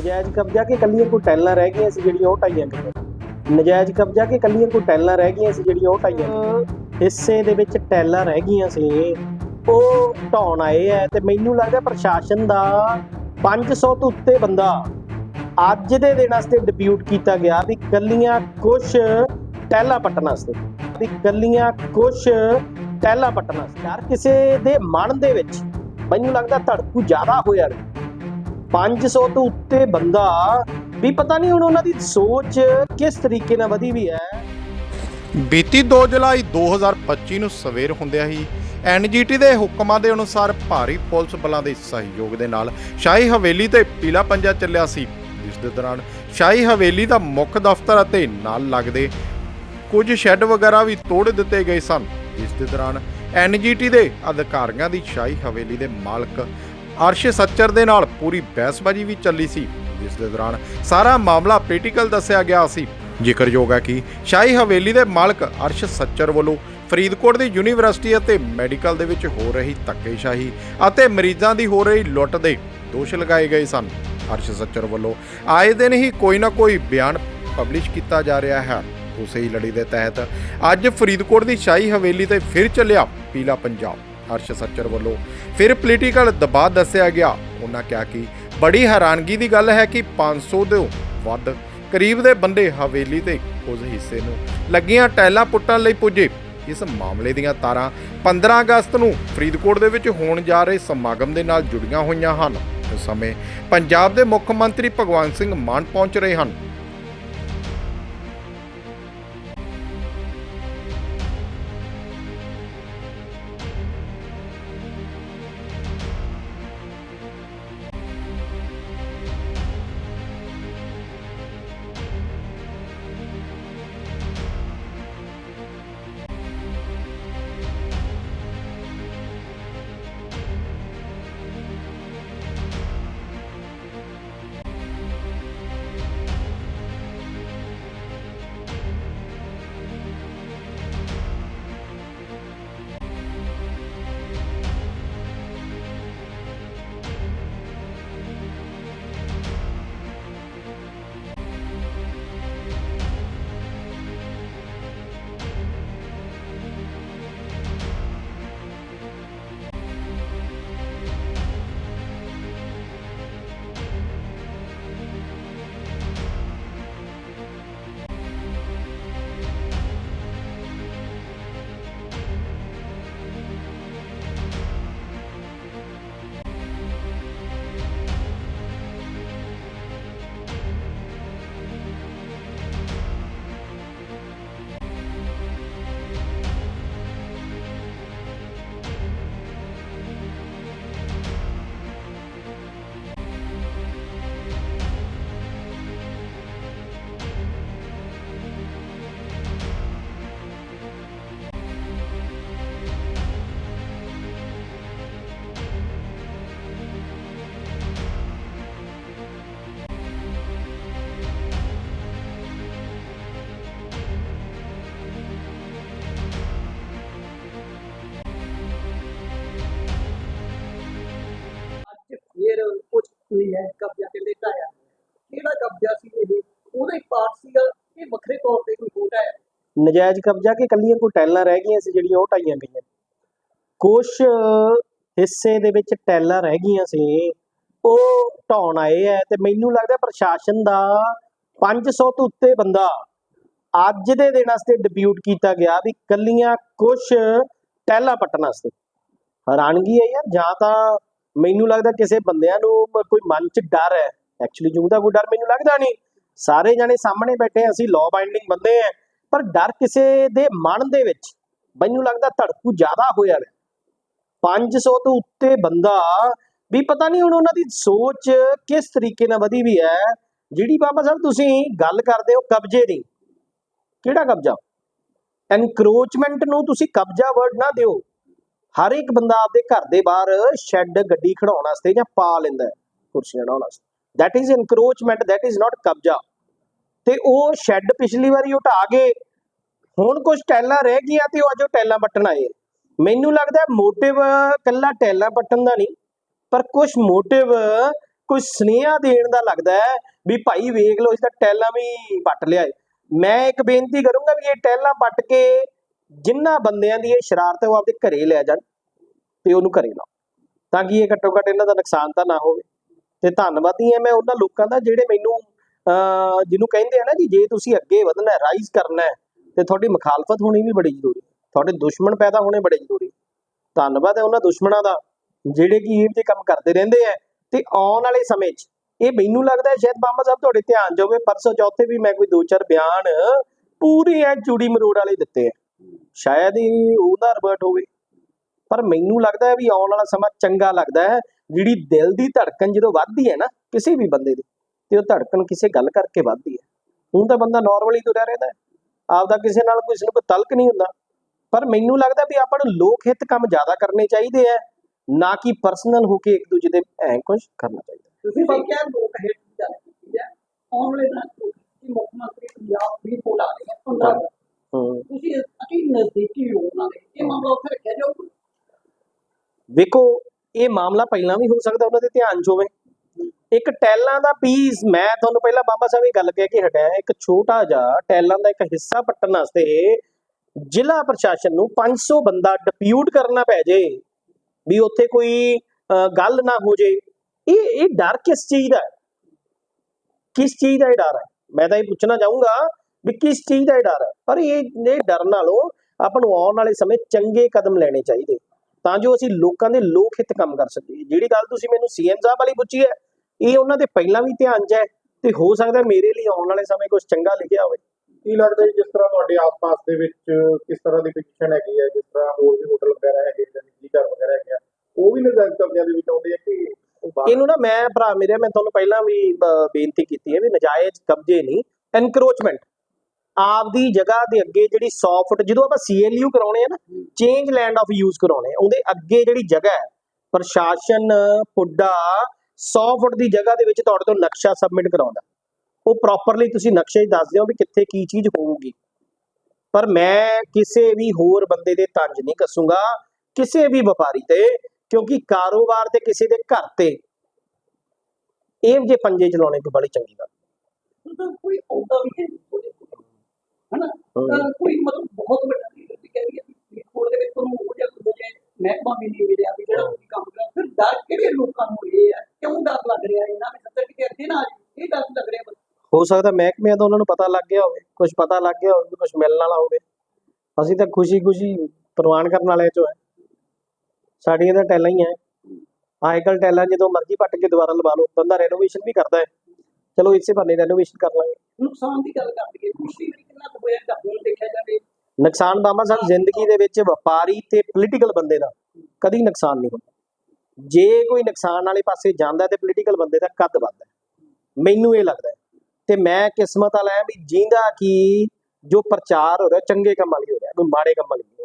ਨਜਾਇਜ਼ ਕਬਜ਼ਾ ਕਿ ਕੱਲੀਆਂ ਕੋਈ ਟੈਲਾਂ ਰਹਿ ਗਈਆਂ ਸੀ ਜਿਹੜੀਆਂ ਉਹ ਢਾਈਆਂ ਗਈਆਂ? ਨਜਾਇਜ਼ ਕਬਜ਼ਾ ਕਿ ਕੱਲੀਆਂ ਕੋਈ ਟੈਲਾਂ ਰਹਿ ਗਈਆਂ ਸੀ ਜਿਹੜੀਆਂ ਉਹ ਢਾਈਆਂ ਗਈਆਂ? ਹਿੱਸੇ ਦੇ ਵਿੱਚ ਟੈਲਾਂ ਰਹਿ ਗਈਆਂ ਸੀ। ਉਹ ਢਾਉਣ ਆਏ ਐ ਤੇ ਮੈਨੂੰ ਲੱਗਦਾ ਪ੍ਰਸ਼ਾਸਨ ਦਾ 500 ਤੋਂ ਉੱਤੇ ਬੰਦਾ ਅੱਜ ਦੇ ਦਿਨ ਵਾਸਤੇ ਡਿਪਿਊਟ ਕੀਤਾ ਗਿਆ ਵੀ ਕੱਲੀਆਂ ਕੁਝ ਟੈਲਾਂ ਪੱਟਣ ਵਾਸਤੇ। ਵੀ ਕੱਲੀਆਂ ਕੁਝ ਟੈਲਾਂ ਪੱਟਣ ਵਾਸਤੇ। ਯਾਰ ਕਿਸੇ ਦੇ ਮਨ ਦੇ ਵਿੱਚ ਮੈਨੂੰ ਲੱਗਦਾ ਧੜਕੂ ਜ਼ਿਆਦਾ ਹੋਇਆ ਰਿਹਾ। 500 ਤੋਂ ਉੱਤੇ ਬੰਦਾ ਵੀ ਪਤਾ ਨਹੀਂ ਹੁਣ ਉਹਨਾਂ ਦੀ ਸੋਚ ਕਿਸ ਤਰੀਕੇ ਨਾਲ ਵਧੀ ਵੀ ਹੈ। ਬੀਤੀ 2 ਜੁਲਾਈ 2025 ਨੂੰ ਸਵੇਰ ਹੁੰਦਿਆਂ ਹੀ ਐਨਜੀਟੀ ਦੇ ਹੁਕਮਾਂ ਦੇ ਅਨੁਸਾਰ ਭਾਰੀ ਪੁਲਿਸ ਬਲਾਂ ਦੇ ਸਹਿਯੋਗ ਦੇ ਨਾਲ ਸ਼ਾਹੀ ਹਵੇਲੀ ਤੇ ਪੀਲਾ ਪੰਜਾ ਚੱਲਿਆ ਸੀ। ਜਿਸ ਦੇ ਦੌਰਾਨ ਸ਼ਾਹੀ ਹਵੇਲੀ ਦਾ ਮੁੱਖ ਦਫ਼ਤਰ ਅਤੇ ਨਾਲ ਲੱਗਦੇ ਕੁਝ ਸ਼ੈੱਡ ਵਗੈਰਾ ਵੀ ਤੋੜ ਦਿੱਤੇ ਗਏ ਸਨ। ਜਿਸ ਦੇ ਦੌਰਾਨ ਐਨਜੀਟੀ ਦੇ ਅਧਿਕਾਰੀਆਂ ਦੀ ਸ਼ਾਹੀ ਹਵੇਲੀ ਦੇ ਮਾਲਕ ਅਰਸ਼ ਸੱਚਰ ਦੇ ਨਾਲ ਪੂਰੀ ਬਹਿਸਬਾਜ਼ੀ ਵੀ ਚੱਲੀ ਸੀ। ਜਿਸ ਦੇ ਦੌਰਾਨ ਸਾਰਾ ਮਾਮਲਾ ਪੋਲੀਟੀਕਲ ਦੱਸਿਆ ਗਿਆ ਸੀ। ਜ਼ਿਕਰਯੋਗ ਹੈ ਕਿ ਸ਼ਾਹੀ ਹਵੇਲੀ ਦੇ ਮਾਲਕ ਅਰਸ਼ ਸੱਚਰ ਵੱਲੋਂ ਫਰੀਦਕੋਟ ਦੀ ਯੂਨੀਵਰਸਿਟੀ ਅਤੇ ਮੈਡੀਕਲ ਦੇ ਵਿੱਚ ਹੋ ਰਹੀ ਧੱਕੇਸ਼ਾਹੀ ਅਤੇ ਮਰੀਜ਼ਾਂ ਦੀ ਹੋ ਰਹੀ ਲੁੱਟ ਦੇ ਦੋਸ਼ ਲਗਾਏ ਗਏ ਸਨ। ਅਰਸ਼ ਸੱਚਰ ਵੱਲੋਂ ਆਏ ਦਿਨ ਹੀ ਕੋਈ ਨਾ ਕੋਈ ਬਿਆਨ ਪਬਲਿਸ਼ ਕੀਤਾ ਜਾ ਰਿਹਾ ਹੈ। ਉਸੇ ਹੀ ਲੜੀ ਦੇ ਤਹਿਤ ਅੱਜ ਫਰੀਦਕੋਟ ਦੀ ਸ਼ਾਹੀ ਹਵੇਲੀ ਤੇ ਫਿਰ ਚੱਲਿਆ ਪੀਲਾ ਪੰਜਾਬ। ਹਰਸ਼ ਸੱਚਰ ਵੱਲੋਂ ਫਿਰ ਪੋਲੀਟੀਕਲ ਦਬਾਅ ਦੱਸਿਆ ਗਿਆ। ਉਹਨਾਂ ਕਿਹਾ ਕਿ ਬੜੀ ਹੈਰਾਨਗੀ ਦੀ ਗੱਲ ਹੈ ਕਿ 500 ਤੋਂ ਵੱਧ ਕਰੀਬ ਦੇ ਬੰਦੇ ਹਵੇਲੀ ਦੇ ਕੁਝ ਹਿੱਸੇ ਨੂੰ ਲੱਗੀਆਂ ਟੈਲਾਂ ਪੁੱਟਣ ਲਈ ਪੁੱਜੇ। ਇਸ ਮਾਮਲੇ ਦੀਆਂ ਤਾਰਾਂ 15 ਅਗਸਤ ਨੂੰ ਫਰੀਦਕੋਟ ਦੇ ਵਿੱਚ ਹੋਣ ਜਾ ਰਹੇ ਸਮਾਗਮ ਦੇ ਨਾਲ ਜੁੜੀਆਂ ਹੋਈਆਂ ਹਨ। ਇਸ ਸਮੇਂ ਪੰਜਾਬ ਦੇ ਮੁੱਖ ਮੰਤਰੀ ਭਗਵੰਤ ਸਿੰਘ ਮਾਨ ਪਹੁੰਚ ਰਹੇ ਹਨ। ਹੋਈ ਹੈ, ਕਬਜ਼ਾ ਤੇ ਲੇਟਾ ਕਿਹੜਾ ਕਬਜ਼ਾ ਸੀ ਇਹ? ਉਹਦਾ ਪਾਰਟ ਸੀਗਾ, ਇਹ ਵੱਖਰੇ ਤੌਰ ਤੇ ਕੋਈ ਛੋਟਾ ਹੈ? ਨਜਾਇਜ਼ ਕਬਜ਼ਾ ਕਿ ਕੱਲੀਆਂ ਕੋਈ ਟੈਲਾਂ ਰਹਿ ਗਈਆਂ ਸੀ ਜਿਹੜੀਆਂ ਉਹ ਢਾਈਆਂ ਗਈਆਂ? ਕੁਝ ਹਿੱਸੇ ਦੇ ਵਿੱਚ ਟੈਲਾਂ ਰਹਿ ਗਈਆਂ ਸੀ, ਉਹ ਢਾਉਣ ਆਏ ਐ ਤੇ ਮੈਨੂੰ ਲੱਗਦਾ ਪ੍ਰਸ਼ਾਸਨ ਦਾ 500 ਤੋਂ ਉੱਤੇ ਬੰਦਾ ਅੱਜ ਦੇ ਦਿਨ ਵਾਸਤੇ ਡਿਪਿਊਟ ਕੀਤਾ ਗਿਆ ਵੀ ਕੱਲੀਆਂ ਕੁਝ ਟੈਲਾਂ ਪੱਟਣ ਵਾਸਤੇ। ਹੈਰਾਨਗੀ ਹੈ ਯਾਰ, ਜਾਂ ਤਾਂ ਮੈਨੂੰ ਲੱਗਦਾ ਕਿਸੇ ਬੰਦਿਆਂ ਨੂੰ ਕੋਈ ਮਨ 'ਚ ਡਰ ਹੈ। ਐਕਚੁਅਲੀ ਜੂ ਦਾ ਕੋਈ ਡਰ ਮੈਨੂੰ ਲੱਗਦਾ ਨਹੀਂ। ਸਾਰੇ ਜਣੇ ਸਾਹਮਣੇ ਬੈਠੇ ਅਸੀਂ ਲਾਅ ਬਾਈਂਡਿੰਗ ਬੰਦੇ ਆ ਪਰ ਡਰ ਕਿਸੇ ਦੇ ਮਨ ਦੇ ਵਿੱਚ ਮੈਨੂੰ ਲੱਗਦਾ ਧੜਕੂ ਜ਼ਿਆਦਾ ਹੋਇਆ ਰਿਹਾ 500 ਤੋਂ ਉੱਤੇ ਬੰਦਾ ਵੀ ਪਤਾ ਨਹੀਂ ਹੁਣ ਉਹਨਾਂ ਦੀ ਸੋਚ ਕਿਸ ਤਰੀਕੇ ਨਾਲ ਵਧੀ ਵੀ ਹੈ। ਜਿਹੜੀ ਬਾਬਾ ਸਾਹਿਬ ਤੁਸੀਂ ਗੱਲ ਕਰਦੇ ਹੋ ਕਬਜ਼ੇ ਦੀ। ਕਿਹੜਾ ਕਬਜ਼ਾ? ਐਨਕਰੋਚਮੈਂਟ ਨੂੰ ਤੁਸੀਂ ਕਬਜ਼ਾ ਵਰਡ ਨਾ ਦਿਓ। ਹਰ ਇੱਕ ਬੰਦਾ ਆਪਦੇ ਘਰ ਦੇ ਬਾਹਰ ਸ਼ੈੱਡ ਗੱਡੀ ਖੜਾਉਣ ਵਾਸਤੇ ਜਾਂ ਪਾ ਲੈਂਦਾ ਹੈ ਕੁਰਸੀਆਂ ਡਾਉਣ ਵਾਸਤੇ। That is encroachment, that is not ਕਬਜ਼ਾ। ਤੇ ਉਹ ਸ਼ੈੱਡ ਪਿਛਲੀ ਵਾਰੀ ਉਹ ਗਏ ਹੁਣ ਕੁਝ ਟੈਲਾਂ ਰਹਿ ਗਈਆਂ ਤੇ ਉਹ ਅੱਜ ਉਹ ਟੈਲਾਂ ਪੱਟਣ ਆਏ ਮੈਨੂੰ ਲੱਗਦਾ ਮੋਟਿਵ ਕੱਲਾ ਟੈਲਾਂ ਪੱਟਣ ਦਾ ਨਹੀਂ, ਪਰ ਕੁਝ ਮੋਟਿਵ ਕੋਈ ਸੁਨੇਹਾ ਦੇਣ ਦਾ ਲੱਗਦਾ ਹੈ ਵੀ ਭਾਈ ਵੇਖ ਲਓ, ਇਸ ਦਾ ਟੈਲਾਂ ਵੀ ਪੱਟ ਲਿਆ ਏ। ਮੈਂ ਇੱਕ ਬੇਨਤੀ ਕਰੂੰਗਾ ਵੀ ਇਹ ਟੈਲਾਂ ਪੱਟ ਕੇ ਜਿਨ੍ਹਾਂ ਬੰਦਿਆਂ ਦੀ ਇਹ ਸ਼ਰਾਰਤ ਹੈ ਉਹ ਆਪਦੇ ਘਰੇ ਲੈ ਜਾਣ ਤੇ ਉਹਨੂੰ ਘਰੇ ਲਾਓ। ਤਾਂ ਕਿ ਇਹ ਘੱਟੋ ਘੱਟ ਇਹਨਾਂ ਦਾ ਨੁਕਸਾਨ ਤਾਂ ਨਾ ਹੋਵੇ। ਤੇ ਧੰਨਵਾਦੀ ਹਾਂ ਮੈਂ ਉਹਨਾਂ ਲੋਕਾਂ ਦਾ ਜਿਹੜੇ ਮੈਨੂੰ, ਅਹ, ਜਿਹਨੂੰ ਕਹਿੰਦੇ ਆ ਨਾ ਜੀ, ਜੇ ਤੁਸੀਂ ਅੱਗੇ ਵਧਣਾ ਹੈ ਰਾਈਜ਼ ਕਰਨਾ ਹੈ, ਤੇ ਤੁਹਾਡੀ ਮੁਖਾਲਫਤ ਹੋਣੀ ਵੀ ਬੜੀ ਜ਼ਰੂਰੀ ਤੁਹਾਡੇ ਦੁਸ਼ਮਣ ਪੈਦਾ ਹੋਣੇ ਬੜੇ ਜ਼ਰੂਰੀ ਧੰਨਵਾਦ ਹੈ ਉਹਨਾਂ ਦੁਸ਼ਮਣਾਂ ਦਾ, ਜਿਹੜੇ ਕਿ ਇਹ ਤੇ ਕੰਮ ਕਰਦੇ ਰਹਿੰਦੇ ਆ ਤੇ ਆਉਣ ਵਾਲੇ ਸਮੇਂ 'ਚ ਇਹ ਮੈਨੂੰ ਲੱਗਦਾ ਹੈ ਸ਼ਾਇਦ ਬਾਬਾ ਸਾਹਿਬ ਤੁਹਾਡੇ ਧਿਆਨ ਜਾਵੇ ਪਰਸੋਂ ਚੌਥੇ ਵੀ ਮੈਂ ਕੋਈ ਦੋ ਚਾਰ ਬਿਆਨ ਪੂਰੇ ਐ ਚੂੜੀ ਮਰੋੜ ਵਾਲੇ ਦਿੱਤੇ ਆ ਸ਼ਾਇਦ ਹੀ ਉਹਦਾ ਰਿਵਰਟ ਹੋਵੇ। ਪਰ ਮੈਨੂੰ ਲੱਗਦਾ ਹੈ ਵੀ ਆਉਣ ਵਾਲਾ ਸਮਾਂ ਚੰਗਾ ਲੱਗਦਾ ਹੈ। ਜਿਹੜੀ ਦਿਲ ਦੀ ਧੜਕਣ ਜਦੋਂ ਵੱਧਦੀ ਹੈ ਨਾ, ਕਿਸੇ ਵੀ ਬੰਦੇ ਦੀ, ਤੇ ਉਹ ਧੜਕਣ ਕਿਸੇ ਗੱਲ ਕਰਕੇ ਵੱਧਦੀ ਹੈ। ਹੁਣ ਤਾਂ ਬੰਦਾ ਨਾਰਮਲੀ ਤੁਰਿਆ ਰਹਿੰਦਾ ਆਪਦਾ ਕਿਸੇ ਨਾਲ ਕਿਸੇ ਨੂੰ ਤਲਕ ਨਹੀਂ ਹੁੰਦਾ। ਪਰ ਮੈਨੂੰ ਲੱਗਦਾ ਵੀ ਆਪਾਂ ਨੂੰ ਲੋਕ ਹਿੱਤ ਕੰਮ ਜ਼ਿਆਦਾ ਕਰਨੇ ਚਾਹੀਦੇ ਆ ਨਾ ਕਿ ਪਰਸਨਲ ਹੋ ਕੇ ਇੱਕ ਦੂਜੇ ਦੇ ਐਂ ਕੁਝ ਕਰਨਾ ਚਾਹੀਦਾ ਤੁਸੀਂ ਦੇਖਿਆ ਲੋਕ ਹਿੱਤ ਦੀ ਗੱਲ ਕੀਤੀ ਹੈ ਆਉਣ ਵਾਲੇ ਦਿਨਾਂ ਚ ਕਿ ਮੁੱਖ ਮੰਤਰੀ ਪੰਜਾਬ ਦੀ ਕੋਲ ਆ ਰਹੇ ਹਨ 15 ਅਗਸਤ। ਹੂੰ ਤੁਸੀਂ ਅਤੀ ਨਜ਼ਦੀਕੀ ਹੋ ਉਹਨਾਂ ਦੇ ਇਹ ਮਾਮਲਾ ਉੱਥੇ ਰੱਖਿਆ ਜਾਊਗਾ ਵੇਖੋ ਇਹ ਮਾਮਲਾ ਪਹਿਲਾਂ ਵੀ ਹੋ ਸਕਦਾ, ਉਹਨਾਂ ਦੇ ਧਿਆਨ 'ਚ ਹੋਵੇ। ਇੱਕ ਟੈਲਾਂ ਦਾ ਪੀਸ ਮੈਂ ਤੁਹਾਨੂੰ ਪਹਿਲਾਂ ਬਾਬਾ ਸਾਹਿਬ ਇਹ ਗੱਲ ਕਹਿ ਕੇ ਹਟਿਆ ਇੱਕ ਛੋਟਾ ਜਿਹਾ ਟੈਲਾਂ ਦਾ ਇੱਕ ਹਿੱਸਾ ਪੱਟਣ ਵਾਸਤੇ ਜ਼ਿਲ੍ਹਾ ਪ੍ਰਸ਼ਾਸਨ ਨੂੰ 500 ਬੰਦਾ ਡਿਪਿਊਟ ਕਰਨਾ ਪੈ ਜੇ, ਵੀ ਉੱਥੇ ਕੋਈ ਗੱਲ ਨਾ ਹੋ ਜੇ। ਇਹ ਇਹ ਡਰ ਕਿਸ ਚੀਜ਼ ਦਾ ਕਿਸ ਚੀਜ਼ ਦਾ ਇਹ ਡਰ ਹੈ? ਮੈਂ ਤਾਂ ਇਹ ਪੁੱਛਣਾ ਚਾਹੂੰਗਾ ਵੀ ਕਿਸ ਚੀਜ਼ ਦਾ ਇਹ ਡਰ ਹੈ? ਪਰ ਇਹ ਇਹ ਡਰ ਨਾਲੋਂ ਆਪਾਂ ਨੂੰ ਆਉਣ ਵਾਲੇ ਸਮੇਂ ਚੰਗੇ ਕਦਮ ਲੈਣੇ ਚਾਹੀਦੇ। ਤਾਂ ਜੋ ਅਸੀਂ ਲੋਕਾਂ ਦੇ ਲੋਕ ਹਿੱਤ ਕੰਮ ਕਰ ਸਕੀਏ। ਜਿਹੜੀ ਗੱਲ ਤੁਸੀਂ ਮੈਨੂੰ ਸੀਐਮ ਸਾਹਿਬ ਵਾਲੀ ਪੁੱਛੀ ਹੈ ਇਹ ਉਹਨਾਂ ਦੇ ਪਹਿਲਾਂ ਵੀ ਧਿਆਨ 'ਚ ਹੈ ਤੇ ਹੋ ਸਕਦਾ ਮੇਰੇ ਲਈ ਆਉਣ ਵਾਲੇ ਸਮੇਂ ਕੁਝ ਚੰਗਾ ਲਿਖਿਆ ਹੋਵੇ। ਕੀ ਲੱਗਦਾ ਜੀ ਜਿਸ ਤਰ੍ਹਾਂ ਤੁਹਾਡੇ ਆਸ-ਪਾਸ ਦੇ ਵਿੱਚ ਕਿਸ ਤਰ੍ਹਾਂ ਦੀ ਪੋਜੀਸ਼ਨ ਹੈਗੀ ਹੈ ਜਿਸ ਤਰ੍ਹਾਂ ਹੋਰ ਵੀ ਹੋਟਲ ਵਗੈਰਾ ਹੈਗੇ ਜਾਂ ਨਿੱਜੀ ਘਰ ਵਗੈਰਾ ਹੈਗੇ ਉਹ ਵੀ ਨਜਾਇਜ਼ ਕਬਜ਼ਿਆਂ ਦੇ ਵਿੱਚ ਆਉਂਦੇ ਆ ਕਿ ਇਹਨੂੰ ਨਾ ਮੈਂ ਭਰਾ ਮੇਰੇ ਮੈਂ ਤੁਹਾਨੂੰ ਪਹਿਲਾਂ ਵੀ ਬੇਨਤੀ ਕੀਤੀ ਹੈ ਵੀ ਨਜਾਇਜ਼ ਕਬਜ਼ੇ ਨਹੀਂ ਐਨਕਰੋਚਮੈਂਟ ਆਪਦੀ ਜਗ੍ਹਾ ਦੇ ਅੱਗੇ ਜਿਹੜੀ 100 ਫੁੱਟ ਜਦੋਂ ਆਪਾਂ ਸੀਐਲਯੂ ਕਰਾਉਣੇ ਆ ਨਾ ਚੇਂਜ ਲੈਂਡ ਆਫ ਯੂਜ਼ ਕਰਾਉਣੇ ਉਹਦੇ ਅੱਗੇ ਜਿਹੜੀ ਜਗ੍ਹਾ ਹੈ ਪ੍ਰਸ਼ਾਸਨ ਪੁੱਡਾ 100 ਫੁੱਟ ਦੀ ਜਗ੍ਹਾ ਦੇ ਵਿੱਚ ਤੁਹਾਡੇ ਤੋਂ ਨਕਸ਼ਾ ਸਬਮਿਟ ਕਰਾਉਂਦਾ। ਉਹ ਪ੍ਰੋਪਰਲੀ ਤੁਸੀਂ ਨਕਸ਼ੇ 'ਚ ਦੱਸ ਦਿਓ ਵੀ ਕਿੱਥੇ ਕੀ ਚੀਜ਼ ਹੋਊਗੀ। ਪਰ ਮੈਂ ਕਿਸੇ ਵੀ ਹੋਰ ਬੰਦੇ ਦੇ ਤੰਜ ਨਹੀਂ ਕੱਸੂੰਗਾ ਕਿਸੇ ਵੀ ਵਪਾਰੀ ਤੇ ਕਿਉਂਕਿ ਕਾਰੋਬਾਰ ਤੇ ਕਿਸੇ ਦੇ ਘਰ ਤੇ ਇਹ ਜੇ ਪੰਜੇ ਚਲਾਉਣੇ ਕੋਈ ਬੜੀ ਚੰਗੀ ਗੱਲ। ਕੋਈ ਵੀ ਉਹਦੇ ਕੋਲ। ਹਨਾ? ਤਾਂ ਕੋਈ ਮਤਲਬ ਬਹੁਤ ਵੱਡਾ ਲੀਡਰ ਵੀ ਕਹਿ ਰਹੀ ਹੈ। ਵੀ ਕੋਲ ਦੇ ਵਿੱਚ ਤੁਹਾਨੂੰ ਉਹ ਜਿਹਾ ਕੋਈ ਜੇ ਮਹਿਕਮਾ ਵੀ ਨਹੀਂ ਮਿਲਿਆ ਵੀ ਜਿਹੜਾ ਤੁਸੀਂ ਕੰਮ ਕਰ ਫਿਰ ਡਰ ਕਿਹੜੇ ਲੋਕਾਂ ਨੂੰ ਇਹ ਹੈ ਕਿਉਂ ਡਰ ਲੱਗ ਰਿਹਾ ਇਹਨਾਂ ਵਿੱਚ ਸੱਤਰ ਕਿਤੇ ਅੱਗੇ ਨਾ ਆ ਜਾਏ। ਇਹ ਡਰ ਲੱਗ ਰਿਹਾ ਬਸ ਹੋ ਸਕਦਾ ਮਹਿਕਮਿਆਂ ਤੋਂ ਉਹਨਾਂ ਨੂੰ ਪਤਾ ਲੱਗ ਗਿਆ ਹੋਵੇ ਕੁਝ ਪਤਾ ਲੱਗ ਗਿਆ ਹੋਵੇ ਕੁਝ ਮਿਲਣ ਵਾਲਾ ਹੋਵੇ। ਅਸੀਂ ਤਾਂ ਖੁਸ਼ੀ-ਖੁਸ਼ੀ ਪ੍ਰਵਾਨ ਕਰਨ ਵਾਲੇ ਚੋਂ ਹੈ। ਸਾਡੀਆਂ ਤਾਂ ਟੈਲਾਂ ਹੀ ਹੈ। ਆਈਕਲ ਟੈਲਾਂ ਜਦੋਂ ਮਰਜ਼ੀ ਪੱਟ ਕੇ ਦੁਬਾਰਾ ਲਵਾ ਲਓ ਬੰਦਾ ਰੈਨੋਵੇਸ਼ਨ ਵੀ ਕਰਦਾ ਹੈ। ਚਲੋ ਇਸੇ ਬਹਾਨੇ ਰੈਨੋਵੇਸ਼ਨ ਕਰ ਲਾਂਗੇ। ਨੁਕਸਾਨ ਦੀ ਗੱਲ ਕਰ ਲਈਏ ਵਾਰੀ ਕਿੰਨਾ ਕੁ ਹੋਇਆ ਤਾਂ ਹੁਣ ਦੇਖਿਆ ਜਾਵੇ ਨੁਕਸਾਨ ਬਾਬਾ ਸਾਹਿਬ ਜ਼ਿੰਦਗੀ ਦੇ ਵਿੱਚ ਵਪਾਰੀ ਤੇ ਪੋਲੀਟੀਕਲ ਬੰਦੇ ਦਾ ਕਦੀ ਨੁਕਸਾਨ ਨਹੀਂ ਹੁੰਦਾ। ਜੇ ਕੋਈ ਨੁਕਸਾਨ ਵਾਲੇ ਪਾਸੇ ਜਾਂਦਾ ਤੇ ਪੋਲੀਟੀਕਲ ਬੰਦੇ ਦਾ ਕੱਦ ਵੱਧਦਾ ਮੈਨੂੰ ਇਹ ਲੱਗਦਾ ਤੇ ਮੈਂ ਕਿਸਮਤ ਵਾਲਾ ਹਾਂ ਵੀ ਜਿੰਦਾ ਕੀ ਜੋ ਪ੍ਰਚਾਰ ਹੋ ਰਿਹਾ, ਚੰਗੇ ਕੰਮਾਂ ਲਈ ਹੋ ਰਿਹਾ ਕੋਈ ਮਾੜੇ ਕੰਮਾਂ ਲਈ